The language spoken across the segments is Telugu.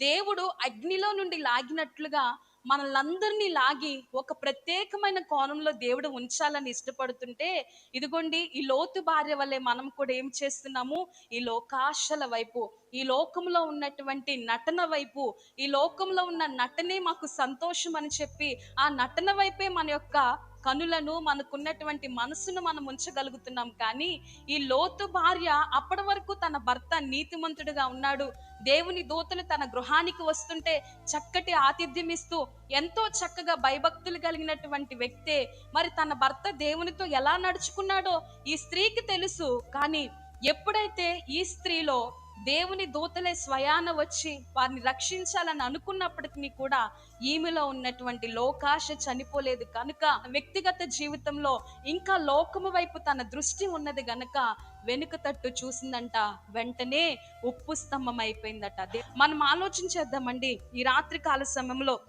దేవుడు అగ్నిలో నుండి లాగినట్లుగా మనల్ందరినీ లాగి ఒక ప్రత్యేకమైన కోణంలో దేవుడు ఉంచాలని ఇష్టపడుతుంటే ఇదిగోండి ఈ లోతు భార్య వల్లే మనం కూడా ఏం చేస్తున్నాము? ఈ లోకాశల వైపు ఈ లోకంలో ఉన్నటువంటి నటన వైపు ఈ లోకంలో ఉన్న నటనే మాకు సంతోషం అని చెప్పి ఆ నటన వైపే మన యొక్క కనులను మనకున్నటువంటి మనసును మనం ఉంచగలుగుతున్నాం. కానీ ఈ లోతు భార్య అప్పటి వరకు తన భర్త నీతిమంతుడుగా ఉన్నాడు. దేవుని దూతలు తన గృహానికి వస్తుంటే చక్కటి ఆతిథ్యం ఇస్తూ ఎంతో చక్కగా భయభక్తులు కలిగినటువంటి వ్యక్తే. మరి తన భర్త దేవునితో ఎలా నడుచుకున్నాడో ఈ స్త్రీకి తెలుసు. కానీ ఎప్పుడైతే ఈ స్త్రీలో దేవుని దూతలే స్వయాన వచ్చి వారిని రక్షించాలని అనుకున్నప్పటికీ కూడా ఈమెలో ఉన్నటువంటి లోకాశ చనిపోలేదు. కనుక వ్యక్తిగత జీవితంలో ఇంకా లోకము వైపు తన దృష్టి ఉన్నది గనక వెనుక తట్టు చూసిందంట వెంటనే ఉప్పు స్తంభం అయిపోయిందట. మనం ఆలోచించేద్దామండి ఈ రాత్రి కాల సమయంలో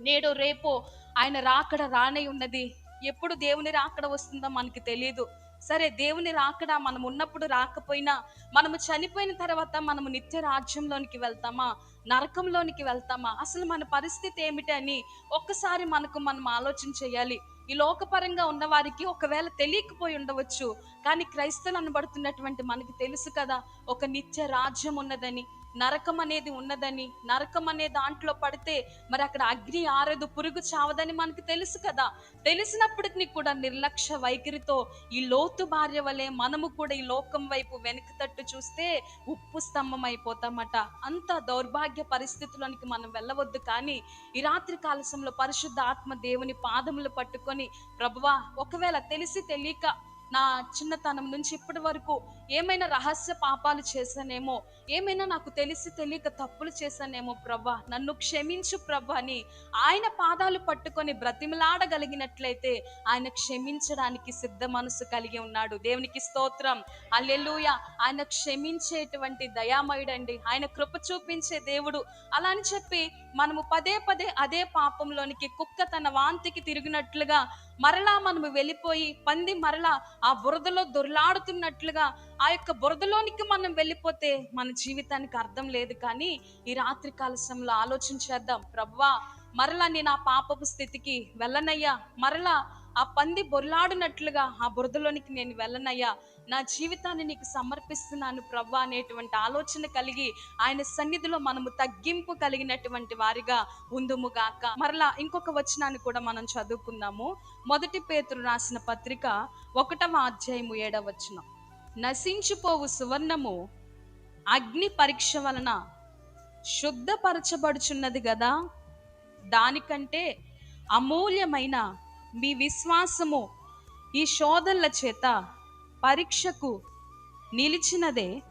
నేడు రేపు ఆయన రాకడ రానై ఉన్నది. ఎప్పుడు దేవుని రాకడ వస్తుందో మనకి తెలియదు సరే దేవుని రాకడా మనం ఉన్నప్పుడు రాకపోయినా మనము చనిపోయిన తర్వాత మనము నిత్య రాజ్యంలోనికి వెళ్తామా? నరకంలోనికి వెళ్తామా? అసలు మన పరిస్థితి ఏమిటి అని ఒక్కసారి మనకు మనం ఆలోచన చేయాలి. ఈ లోకపరంగా ఉన్న వారికి ఒకవేళ తెలియకపోయి ఉండవచ్చు. కానీ క్రైస్తవులు అనబడుతున్నటువంటి మనకి తెలుసు కదా ఒక నిత్య రాజ్యం ఉన్నదని నరకం అనేది ఉన్నదని నరకం అనే దాంట్లో పడితే మరి అక్కడ అగ్ని ఆరదు పురుగు చావదని మనకు తెలుసు కదా. తెలిసినప్పటికీ కూడా నిర్లక్ష్య వైఖరితో ఈ లోతు భార్య వలె మనము కూడా ఈ లోకం వైపు వెనక తట్టు చూస్తే ఉప్పు స్తంభం అయిపోతామట. అంత దౌర్భాగ్య పరిస్థితుల్లోనికి మనం వెళ్ళవద్దు కానీ ఈ రాత్రి కాలశంలో పరిశుద్ధ ఆత్మ దేవుని పాదములు పట్టుకొని ప్రభువా ఒకవేళ తెలిసి తెలియక నా చిన్నతనం నుంచి ఇప్పటి వరకు ఏమైనా రహస్య పాపాలు చేశానేమో ఏమైనా నాకు తెలిసి తెలియక తప్పులు చేశానేమో ప్రభా నన్ను క్షమించు ప్రభా అని ఆయన పాదాలు పట్టుకొని బ్రతిమలాడగలిగినట్లయితే ఆయన క్షమించడానికి సిద్ధ మనసు కలిగి ఉన్నాడు. దేవునికి స్తోత్రం. అల్లెలుయ ఆయన క్షమించేటువంటి దయామయుడండి. ఆయన కృప చూపించే దేవుడు. అలా అని చెప్పి మనము పదే పదే అదే పాపంలోనికి కుక్క తన వాంతికి తిరిగినట్లుగా మరలా మనము వెళ్ళిపోయి పంది మరలా ఆ బురదలో దొర్లాడుతున్నట్లుగా ఆ యొక్క బురదలోనికి మనం వెళ్ళిపోతే మన జీవితానికి అర్థం లేదు కానీ ఈ రాత్రి కాలశంలో ఆలోచించేద్దాం ప్రవ్వా మరలా నేను ఆ పాపపు స్థితికి వెళ్ళనయ్యా. మరలా ఆ పంది బొర్లాడినట్లుగా ఆ బురదలోనికి నేను వెళ్ళనయ్యా. నా జీవితాన్ని నీకు సమర్పిస్తున్నాను ప్రవ్వ అనేటువంటి ఆలోచన కలిగి ఆయన సన్నిధిలో మనము తగ్గింపు కలిగినటువంటి వారిగా ఉందుముగాక మరలా ఇంకొక వచనాన్ని కూడా మనం చదువుకుందాము. మొదటి పేతురు రాసిన పత్రిక ఒకటవ అధ్యాయము ఏడవ వచనం. నశించిపోవు సువర్ణము అగ్ని పరీక్ష వలన శుద్ధపరచబడుచున్నది కదా దానికంటే అమూల్యమైన మీ విశ్వాసము ఈ శోధనల చేత పరీక్షకు నిలిచినదే.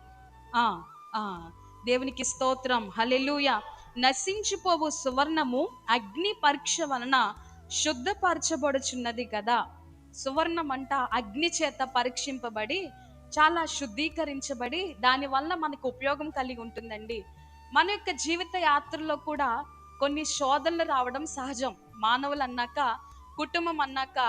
ఆ ఆ. దేవునికి స్తోత్రం. హల్లెలూయ. నశించిపోవు సువర్ణము అగ్ని పరీక్ష వలన శుద్ధపరచబడుచున్నది కదా. సువర్ణం అంట అగ్ని చేత పరీక్షింపబడి చాలా శుద్ధీకరించబడి దానివల్ల మనకు ఉపయోగం కలిగి ఉంటుందండి. మన యొక్క జీవిత యాత్రలో కూడా కొన్ని శోధనలు రావడం సహజం. మానవులు అన్నాక కుటుంబం అన్నాక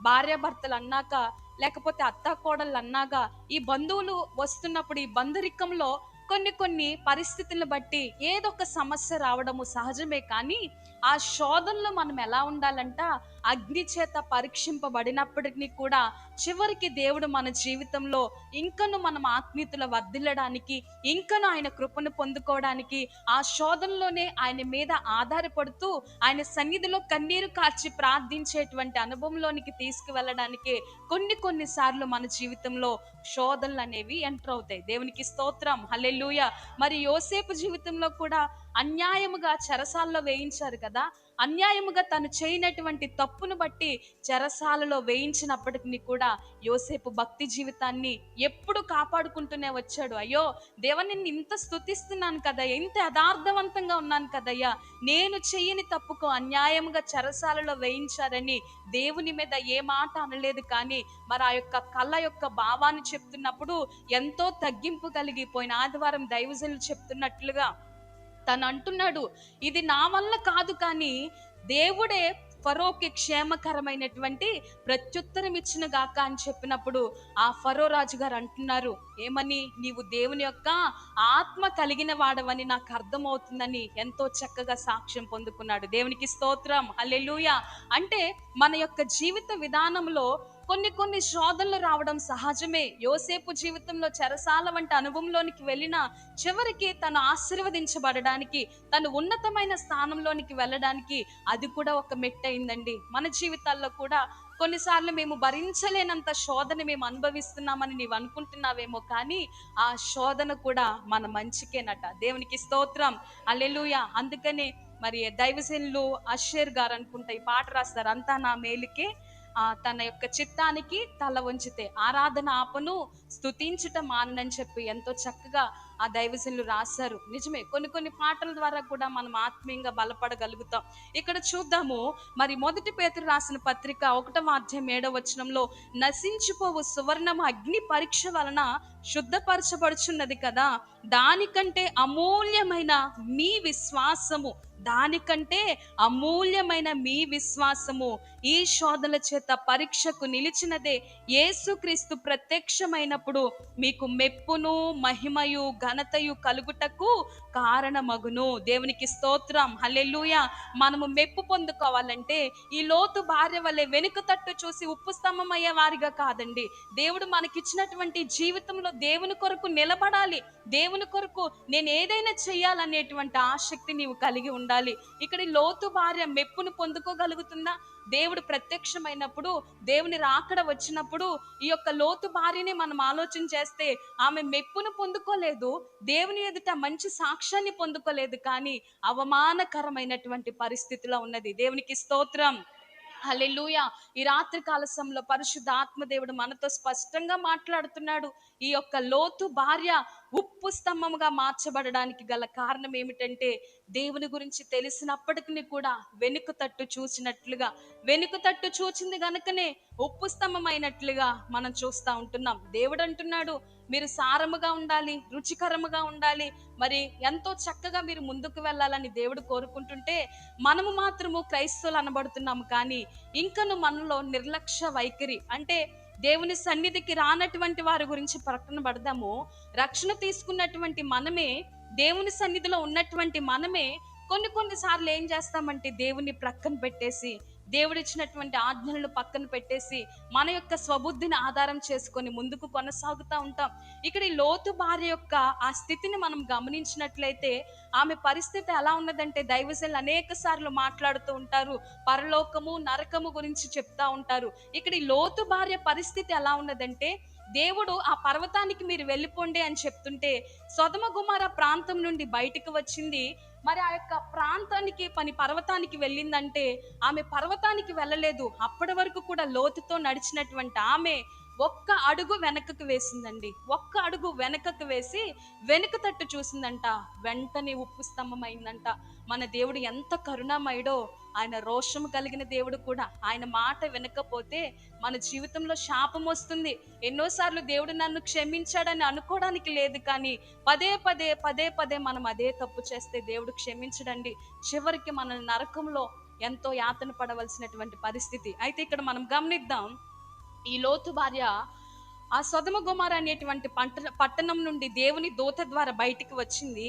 భార్యాభర్తలు అన్నాక లేకపోతే అత్త కోడళ్ళు అన్నాక ఈ బంధువులు వస్తున్నప్పుడు ఈ బంధురికంలో కొన్ని కొన్ని పరిస్థితులను బట్టి ఏదొక సమస్య రావడము సహజమే కానీ ఆ శోధనలో మనం ఎలా ఉండాలంట? అగ్ని చేత పరీక్షింపబడినప్పటికీ కూడా చివరికి దేవుడు మన జీవితంలో ఇంకను మనం ఆత్మీయతలు వర్ధిల్లడానికి ఇంకను ఆయన కృపను పొందుకోవడానికి ఆ శోధనలోనే ఆయన మీద ఆధారపడుతూ ఆయన సన్నిధిలో కన్నీరు కార్చి ప్రార్థించేటువంటి అనుభవంలోనికి తీసుకువెళ్ళడానికి కొన్ని కొన్ని సార్లు మన జీవితంలో శోధనలు అనేవి ఎంటర్ అవుతాయి. దేవునికి స్తోత్రం. హల్లెలూయ. మరి యోసేపు జీవితంలో కూడా అన్యాయముగా చెరసాలలో వేయించారు కదా అన్యాయముగా తను చేయనటువంటి తప్పును బట్టి చెరసాలలో వేయించినప్పటికీ కూడా యోసేపు భక్తి జీవితాన్ని ఎప్పుడు కాపాడుకుంటూనే వచ్చాడు. అయ్యో దేవ నిన్ను ఇంత స్తుతిస్తున్నాను కదా ఇంత యథార్థవంతంగా ఉన్నాను కదయ్యా నేను చెయ్యని తప్పుకు అన్యాయముగా చెరసాలలో వేయించారని దేవుని మీద ఏ మాట అనలేదు. కానీ మరి ఆ యొక్క కళ్ళ యొక్క భావాన్ని చెప్తున్నప్పుడు ఎంతో తగ్గింపు కలిగిపోయిన ఆదివారం దైవజనులు చెప్తున్నట్లుగా తను అంటున్నాడు ఇది నా వల్ల కాదు కానీ దేవుడే ఫరోకి క్షేమకరమైనటువంటి ప్రత్యుత్తరం ఇచ్చిన గాక అని చెప్పినప్పుడు ఆ ఫరో రాజు గారు అంటున్నారు ఏమని? నీవు దేవుని యొక్క ఆత్మ కలిగిన వాడవని నాకు అర్థమవుతుందని ఎంతో చక్కగా సాక్ష్యం పొందుకున్నాడు. దేవునికి స్తోత్రం. అల్లెలుయ అంటే మన యొక్క జీవిత విధానంలో కొన్ని కొన్ని శోధనలు రావడం సహజమే. యోసేపు జీవితంలో చెరసాల వంటి అనుభవంలోనికి వెళ్ళిన చివరికి తను ఆశీర్వదించబడడానికి తను ఉన్నతమైన స్థానంలోనికి వెళ్ళడానికి అది కూడా ఒక మెట్టయిందండి మన జీవితాల్లో కూడా కొన్నిసార్లు మేము భరించలేనంత శోధన మేము అనుభవిస్తున్నామని నీవు అనుకుంటున్నావేమో కానీ ఆ శోధన కూడా మన మంచికేనట. దేవునికి స్తోత్రం. అల్లెలుయ అందుకనే మరి దైవశనులు అషేర్ గారు అనుకుంటా ఈ పాట రాస్తారు. అంతా నా మేలుకే తన యొక్క చిత్తానికి తల వంచితే ఆరాధన ఆపను స్థుతించుట మానని చెప్పి ఎంతో చక్కగా ఆ దైవజనులు రాశారు. నిజమే కొన్ని కొన్ని పాటల ద్వారా కూడా మనం ఆత్మీయంగా బలపడగలుగుతాం. ఇక్కడ చూద్దాము మరి మొదటి పేతురు రాసిన పత్రిక ఒకటవ అధ్యాయం ఏడవ వచనంలో నశించిపోవు సువర్ణము అగ్ని పరీక్ష వలన శుద్ధపరచబడుచున్నది కదా దానికంటే అమూల్యమైన మీ విశ్వాసము దానికంటే అమూల్యమైన మీ విశ్వాసము ఈ శోధన చేత పరీక్షకు నిలిచినదే యేసుక్రీస్తు ప్రత్యక్షమైనప్పుడు మీకు మెప్పును మహిమయు ఘనతయు కలుగుటకు కారణమగును. దేవునికి స్తోత్రం. హల్లెలూయ. మనము మెప్పు పొందుకోవాలంటే ఈ లోతు భార్య వల్లే వెనుక తట్టు చూసి ఉప్పు స్తంభం అయ్యే వారిగా కాదండి. దేవుడు మనకిచ్చినటువంటి జీవితంలో దేవుని కొరకు నిలబడాలి. దేవుని కొరకు నేను ఏదైనా చెయ్యాలనేటువంటి ఆసక్తి నీవు కలిగి ఉండాలి. ఇక్కడ లోతు భార్య మెప్పును పొందుకోగలుగుతుందా? దేవుడు ప్రత్యక్షమైనప్పుడు దేవుని రాకడ వచ్చినప్పుడు ఈ యొక్క లోతు భార్యని మనం ఆలోచన చేస్తే ఆమె మెప్పును పొందుకోలేదు. దేవుని ఎదుట మంచి సాక్షి రక్షణని పొందుకోలేదు కానీ అవమానకరమైనటువంటి పరిస్థితిలో ఉన్నది. దేవునికి స్తోత్రం. హల్లెలూయా. ఈ రాత్రి కాలసంలో పరిశుద్ధ ఆత్మదేవుడు మనతో స్పష్టంగా మాట్లాడుతున్నాడు. ఈ యొక్క లోతు భార్య ఉప్పు స్తంభముగా మార్చబడడానికి గల కారణం ఏమిటంటే దేవుని గురించి తెలిసినప్పటికీ కూడా వెనుక తట్టు చూసినట్లుగా వెనుక తట్టు చూచింది గనుకనే ఉప్పు స్తంభమైనట్లుగా మనం చూస్తూ ఉంటున్నాం. దేవుడు అంటున్నాడు మీరు సారముగా ఉండాలి రుచికరముగా ఉండాలి మరి ఎంతో చక్కగా మీరు ముందుకు వెళ్ళాలని దేవుడు కోరుకుంటుంటే మనము మాత్రము క్రైస్తవులు అనబడుతున్నాము కానీ ఇంకను మనలో నిర్లక్ష్య వైఖరి అంటే దేవుని సన్నిధికి రానటువంటి వారి గురించి ప్రకటన పడదాము. రక్షణ తీసుకున్నటువంటి మనమే దేవుని సన్నిధిలో ఉన్నటువంటి మనమే కొన్ని కొన్ని సార్లు ఏం చేస్తామంటే దేవుని ప్రక్కన పెట్టేసి దేవుడిచ్చినటువంటి ఆజ్ఞలను పక్కన పెట్టేసి మన యొక్క స్వబుద్ధిని ఆధారం చేసుకొని ముందుకు కొనసాగుతూ ఉంటాం. ఇక్కడ ఈ లోతు భార్య యొక్క ఆ స్థితిని మనం గమనించినట్లయితే ఆమె పరిస్థితి ఎలా ఉన్నదంటే దైవజనులు అనేక సార్లు మాట్లాడుతూ ఉంటారు. పరలోకము నరకము గురించి చెప్తా ఉంటారు. ఇక్కడ ఈ లోతు భార్య పరిస్థితి ఎలా ఉన్నదంటే దేవుడు ఆ పర్వతానికి మీరు వెళ్ళిపోండి అని చెప్తుంటే సొదమ గుమార ప్రాంతం నుండి బయటికి వచ్చింది. మరి ఆ యొక్క ప్రాంతానికి పని పర్వతానికి వెళ్ళిందంటే ఆమె పర్వతానికి వెళ్ళలేదు. అప్పటి వరకు కూడా లోతుతో నడిచినటువంటి ఆమె ఒక్క అడుగు వెనకకు వేసిందండి. ఒక్క అడుగు వెనకకు వేసి వెనుక తట్టు చూసిందంట. వెంటనే ఉప్పు స్తంభమైందంట. మన దేవుడు ఎంత కరుణామయుడో ఆయన రోషం కలిగిన దేవుడు కూడా ఆయన మాట వినకపోతే మన జీవితంలో శాపం వస్తుంది. ఎన్నోసార్లు దేవుడు నన్ను క్షమించాడని అనుకోవడానికి లేదు కానీ పదే పదే పదే పదే మనం అదే తప్పు చేస్తే దేవుడు క్షమించడండి. చివరికి మన నరకంలో ఎంతో యాతన పడవలసినటువంటి పరిస్థితి. అయితే ఇక్కడ మనం గమనిద్దాం. ఈ లోతు భార్య ఆ సొదమ గుమార అనేటువంటి పంట పట్టణం నుండి దేవుని దూత ద్వారా బయటికి వచ్చింది.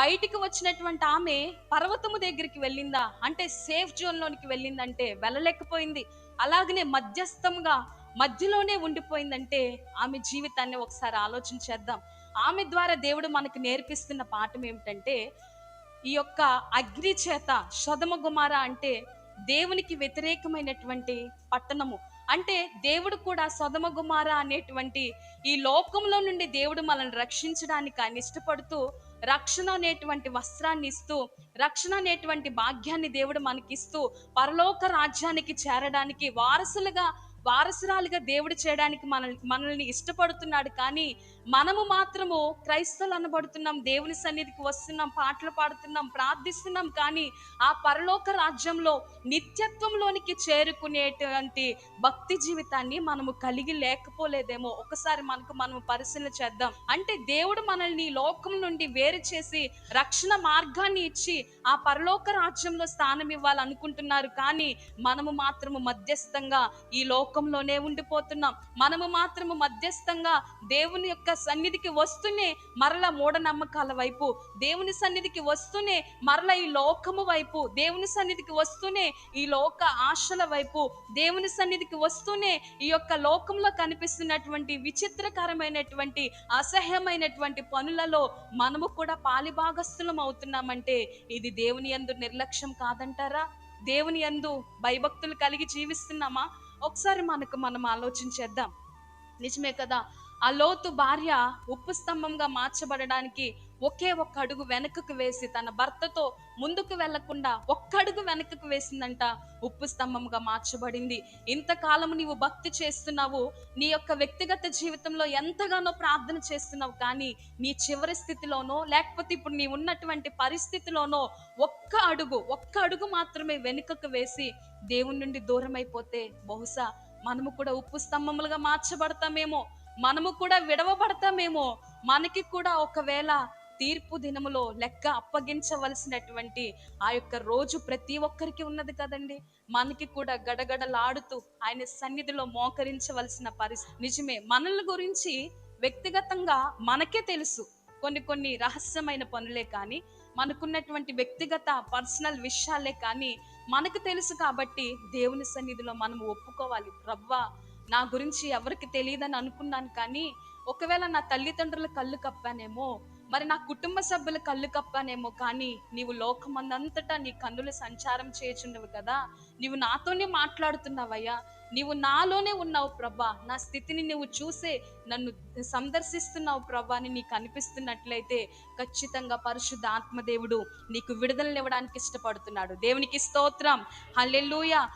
బయటికి వచ్చినటువంటి ఆమె పర్వతము దగ్గరికి వెళ్ళిందా? అంటే సేఫ్ జోన్లోనికి వెళ్ళిందంటే వెళ్ళలేకపోయింది. అలాగనే మధ్యస్థంగా మధ్యలోనే ఉండిపోయిందంటే ఆమె జీవితాన్ని ఒకసారి ఆలోచన చేద్దాం. ఆమె ద్వారా దేవుడు మనకు నేర్పిస్తున్న పాఠం ఏమిటంటే ఈ యొక్క అగ్ని చేత శదమ గుమార అంటే దేవునికి వ్యతిరేకమైనటువంటి పట్టణము. అంటే దేవుడు కూడా సొదమ గుమార అనేటువంటి ఈ లోకంలో నుండి దేవుడు మనల్ని రక్షించడానికి ఆయన ఇష్టపడుతూ రక్షణ అనేటువంటి వస్త్రాన్ని ఇస్తూ రక్షణ అనేటువంటి భాగ్యాన్ని దేవుడు మనకిస్తూ పరలోక రాజ్యానికి చేరడానికి వారసులుగా వారసురాలుగా దేవుడు చేయడానికి మనల్ని మనల్ని ఇష్టపడుతున్నాడు. కానీ మనము మాత్రము క్రైస్తవులు అనబడుతున్నాం దేవుని సన్నిధికి వస్తున్నాం పాటలు పాడుతున్నాం ప్రార్థిస్తున్నాం కానీ ఆ పరలోక రాజ్యంలో నిత్యత్వంలోనికి చేరుకునేటువంటి భక్తి జీవితాన్ని మనము కలిగి లేకపోలేదేమో. ఒకసారి మనకు మనం పరిశీలన చేద్దాం. అంటే దేవుడు మనల్ని లోకం నుండి వేరు చేసి రక్షణ మార్గాన్ని ఇచ్చి ఆ పరలోక రాజ్యంలో స్థానం ఇవ్వాలనుకుంటున్నారు. కానీ మనము మాత్రము మధ్యస్థంగా ఈ లోకంలోనే ఉండిపోతున్నాం. మనము మాత్రము మధ్యస్థంగా దేవుని యొక్క సన్నిధికి వస్తూనే మరల మూఢనమ్మకాల వైపు దేవుని సన్నిధికి వస్తూనే మరల ఈ లోకము వైపు దేవుని సన్నిధికి వస్తూనే ఈ లోక ఆశల వైపు దేవుని సన్నిధికి వస్తూనే ఈ యొక్క లోకంలో కనిపిస్తున్నటువంటి విచిత్రకరమైనటువంటి అసహ్యమైనటువంటి పనులలో మనము కూడా పాలిభాగస్థులం అవుతున్నామంటే ఇది దేవుని యందు నిర్లక్ష్యం కాదంటారా? దేవుని యందు భయభక్తులు కలిగి జీవిస్తున్నామా? ఒకసారి మనకు మనం ఆలోచించేద్దాం. నిజమే కదా ఆ లోతు భార్య ఉప్పు స్తంభంగా మార్చబడడానికి ఒకే ఒక్క అడుగు వెనకకు వేసి తన భర్తతో ముందుకు వెళ్ళకుండా ఒక్క అడుగు వెనకకు వేసిందంట ఉప్పు స్తంభంగా మార్చబడింది. ఇంతకాలం నీవు భక్తి చేస్తున్నావు నీ యొక్క వ్యక్తిగత జీవితంలో ఎంతగానో ప్రార్థన చేస్తున్నావు కానీ నీ చివరి స్థితిలోనో లేకపోతే ఇప్పుడు నీ ఉన్నటువంటి పరిస్థితిలోనో ఒక్క అడుగు ఒక్క అడుగు మాత్రమే వెనుకకు వేసి దేవుని నుండి దూరం అయిపోతే బహుశా మనము కూడా ఉప్పు స్తంభములుగా మార్చబడతామేమో. మనము కూడా విడవబడతామేమో. మనకి కూడా ఒకవేళ తీర్పు దినములో లెక్క అప్పగించవలసినటువంటి ఆ యొక్క రోజు ప్రతి ఒక్కరికి ఉన్నది కదండి. మనకి కూడా గడగడలాడుతూ ఆయన సన్నిధిలో మోకరించవలసిన పరిస్థితి నిజమే మనల్ని గురించి వ్యక్తిగతంగా మనకే తెలుసు. కొన్ని కొన్ని రహస్యమైన పనులే కానీ మనకున్నటువంటి వ్యక్తిగత పర్సనల్ విషయాలే కానీ మనకు తెలుసు కాబట్టి దేవుని సన్నిధిలో మనం ఒప్పుకోవాలి. ప్రవ్వా నా గురించి ఎవరికి తెలియదని అనుకున్నాను కానీ ఒకవేళ నా తల్లిదండ్రుల కళ్ళు కప్పానేమో మరి నా కుటుంబ సభ్యుల కళ్ళు కప్పానేమో కానీ నీవు లోకమందంతటా నీ కన్నులు సంచారం చేయుచుండవు కదా. నీవు నాతోనే మాట్లాడుతున్నావయ్యా. నీవు నాలోనే ఉన్నావు ప్రభా. నా స్థితిని నువ్వు చూసే నన్ను సందర్శిస్తున్నావు ప్రభా అని నీకు అనిపిస్తున్నట్లయితే ఖచ్చితంగా పరిశుద్ధ ఆత్మదేవుడు నీకు విడుదలనివ్వడానికి ఇష్టపడుతున్నాడు. దేవునికి స్తోత్రం. హల్లెలూయా.